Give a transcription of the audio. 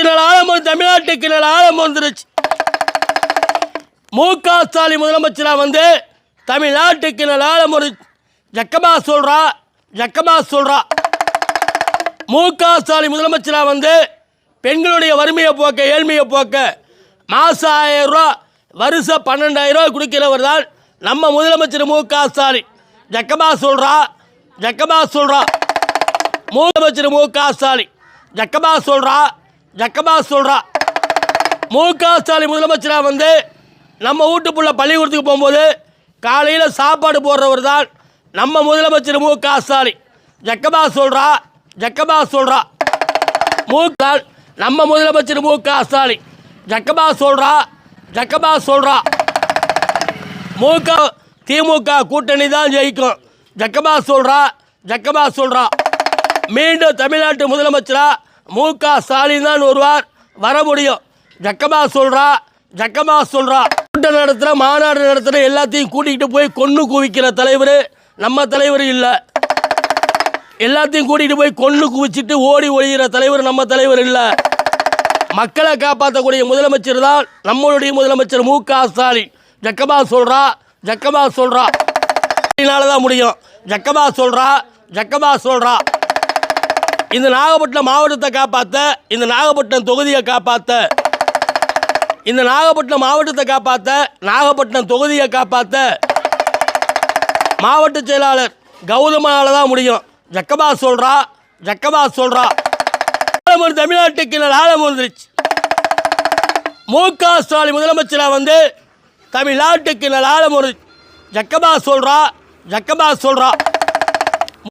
ஆழம் தமிழ்நாட்டுக்கு நல்ல ஆழம் வந்துருச்சு. மு க ஸ்டாலின் முதலமைச்சராக வந்து தமிழ்நாட்டுக்கு நல்ல ஆழம் ஒரு ஜக்கமாக சொல்கிறா ஜக்கமாக சொல்கிறா மு க ஸ்டாலின் முதலமைச்சராக வந்து பெண்களுடைய வறுமையை போக்க ஏழ்மையை போக்க மாதம் ஆயிரம் ரூபா வருஷம் பன்னெண்டாயிரம் ரூபா கொடுக்கிறவர் தான் நம்ம முதலமைச்சர் மு க ஸ்டாலின். ஜக்கமா சொல்கிறா ஜக்கமாக சொல்கிறா முதலமைச்சர் மு க ஸ்டாலின். ஜக்கமா சொல்கிறா ஜக்கமா சொல்கிறா மு க. ஸ்டாலின் முதலமைச்சராக வந்து நம்ம வீட்டுக்குள்ள பள்ளிக்கூடத்துக்கு போகும்போது காலையில் சாப்பாடு போடுறவர் தான் நம்ம முதலமைச்சர் மு க. ஸ்டாலின். ஜக்கமா சொல்கிறா ஜக்கமா சொல்கிறா மு நம்ம முதலமைச்சர் மு க. ஸ்டாலின். ஜக்கமா சொல்கிறா ஜக்கமா சொல்கிறா முக திமுக கூட்டணி தான் ஜெயிக்கும். ஜக்கமா சொல்கிறா ஜக்கமா சொல்கிறா மீண்டும் தமிழ்நாட்டு முதலமைச்சரா மு க ஸ்டாலின் தான் ஒருவார் வர முடியும். ஜக்கமாக சொல்கிறா ஜக்கமாக சொல்கிறா கூட்டம் நடத்துகிற மாநாடு நடத்துகிற எல்லாத்தையும் கூட்டிகிட்டு போய் கொன்று குவிக்கிற தலைவர் நம்ம தலைவர் இல்லை. எல்லாத்தையும் கூட்டிகிட்டு போய் கொன்று குவிச்சிட்டு ஓடி ஒழிகிற தலைவர் நம்ம தலைவர் இல்லை. மக்களை காப்பாற்றக்கூடிய முதலமைச்சர் தான் நம்மளுடைய முதலமைச்சர் மு க ஸ்டாலின். ஜக்கமாக சொல்கிறா ஜக்கமாக சொல்கிறா தான் முடியும். ஜக்கமாக சொல்கிறா ஜக்கமா சொல்கிறா இந்த நாகப்பட்டினம் மாவட்டத்தை காப்பாற்ற இந்த நாகப்பட்டினம் தொகுதியை காப்பாற்ற இந்த நாகப்பட்டினம் மாவட்டத்தை காப்பாற்ற நாகப்பட்டினம் தொகுதியை காப்பாற்ற மாவட்ட செயலாளர் கௌதமால தான் முடியும். ஜக்கமா சொல்கிறா ஜக்கமா சொல்கிறா ஆழம் தமிழ்நாட்டுக்கு நல்ல ஆழம் வந்துருச்சு. மு க ஸ்டாலின் முதலமைச்சராக வந்து தமிழ்நாட்டுக்கு நல்ல ஆழம் ஒரு ஜக்கமா சொல்கிறா ஜக்கமா சொல்கிறா